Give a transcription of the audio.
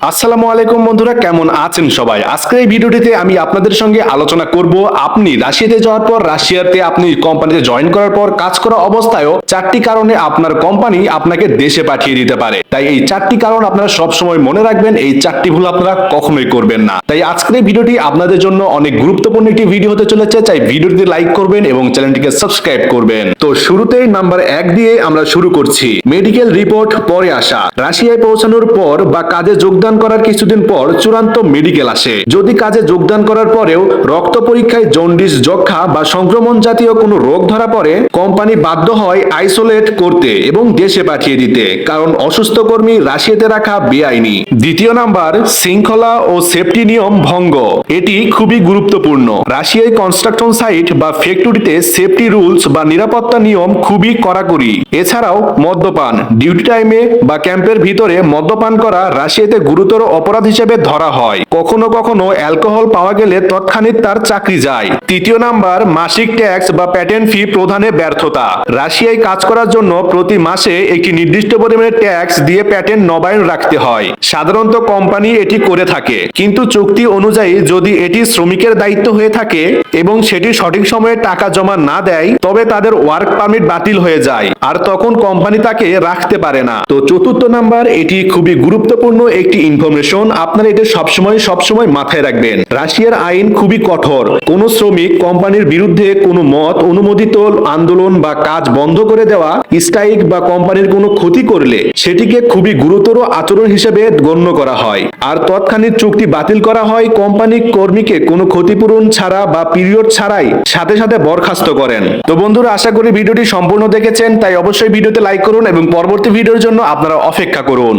আসসালামু আলাইকুম বন্ধুরা, কেমন আছেন সবাই? আজকের এই ভিডিওটিতে আমি আপনাদের সঙ্গে আলোচনা করব, আপনি রাশিয়াতে যাওয়ার পর, রাশিয়াতে আপনি কোম্পানিতে জয়েন করার পর, কাজ করা অবস্থায়ও চারটি কারণে আপনার কোম্পানি আপনাকে দেশে পাঠিয়ে দিতে পারে। তাই এই চারটি কারণ আপনারা সব সময় মনে রাখবেন, এই চারটি ভুল আপনারা কখনোই করবেন না। তাই আজকের এই ভিডিওটি আপনাদের জন্য অনেক গুরুত্বপূর্ণ একটি ভিডিও হতে চলেছে, তাই ভিডিওটিতে লাইক করবেন এবং চ্যানেলটিকে সাবস্ক্রাইব করবেন। তো শুরুতেই নাম্বার এক দিয়ে আমরা শুরু করছি। মেডিকেল রিপোর্ট পরে আসা। রাশিয়ায় পৌঁছানোর পর বা কাজে যোগদান করার কিছুদিন পর চূড়ান্ত মেডিকেল আসে। যদি কাজে যোগদান করার পরেও রক্ত পরীক্ষায় জন্ডিস যক্ষা বা সংক্রমণ জাতীয় কোনো রোগ ধরা পড়ে, কোম্পানি বাধ্য হয় আইসোলেট করতে এবং দেশে পাঠিয়ে দিতে। কারণ অসুস্থ কর্মী রাশিয়াতে রাখা বেআইনি। দ্বিতীয় নাম্বার, শৃঙ্খলা ও সেফটি নিয়ম ভঙ্গ। এটি খুবই গুরুত্বপূর্ণ। রাশিয়ায় কনস্ট্রাকশন সাইট বা ফ্যাক্টরিতে সেফটি রুলস বা নিরাপত্তা নিয়ম খুবই কড়াকড়ি। এছাড়াও মদ্যপান ডিউটি টাইমে বা ক্যাম্পের ভিতরে মদ্যপান করা রাশিয়াতে গুরুতর অপরাধ হিসেবে ধরা হয়। কখনো কখনো অ্যালকোহল পাওয়া গেলে তৎক্ষণিক তার চাকরি যায়। তৃতীয় নাম্বার, মাসিক ট্যাক্স বা প্যাটেন্ট ফি প্রদানে ব্যর্থতা। রাশিয়ায় কাজ করার জন্য প্রতি মাসে একটি নির্দিষ্ট পরিমাণে ট্যাক্স দিয়ে প্যাটেন্ট নবায়ন রাখতে হয়। সাধারণত কোম্পানি এটি করে থাকে। কিন্তু চুক্তি অনুযায়ী যদি এটি শ্রমিকের দায়িত্ব হয়ে থাকে এবং সেটি সঠিক সময়ে টাকা জমা না দেয়, তবে তাদের ওয়ার্ক পারমিট বাতিল হয়ে যায়। আর তখন কোম্পানি তাকে রাখতে পারে না। তো চতুর্থ নাম্বার, এটি খুবই গুরুত্বপূর্ণ একটি ইনফরমেশন আপনারা এটা সবসময় সবসময় মাথায় রাখবেন। রাশিয়ার আইন খুবই কঠোর। কোন শ্রমিক কোম্পানির বিরুদ্ধে কোনো মত অনুমোদিত আন্দোলন বা কাজ বন্ধ করে দেওয়া, স্ট্রাইক বা কোম্পানির কোনো ক্ষতি করলে সেটিকে খুবই গুরুতর আচরণ হিসেবে গণ্য করা হয়। আর তৎক্ষণিক চুক্তি বাতিল করা হয়, কোম্পানি কর্মীকে কোনো ক্ষতিপূরণ ছাড়া বা পিরিয়ড ছাড়াই সাথে সাথে বরখাস্ত করেন। তো বন্ধুরা, আশা করি ভিডিওটি সম্পূর্ণ দেখেছেন, তাই অবশ্যই ভিডিওতে লাইক করুন এবং পরবর্তী ভিডিওর জন্য আপনারা অপেক্ষা করুন।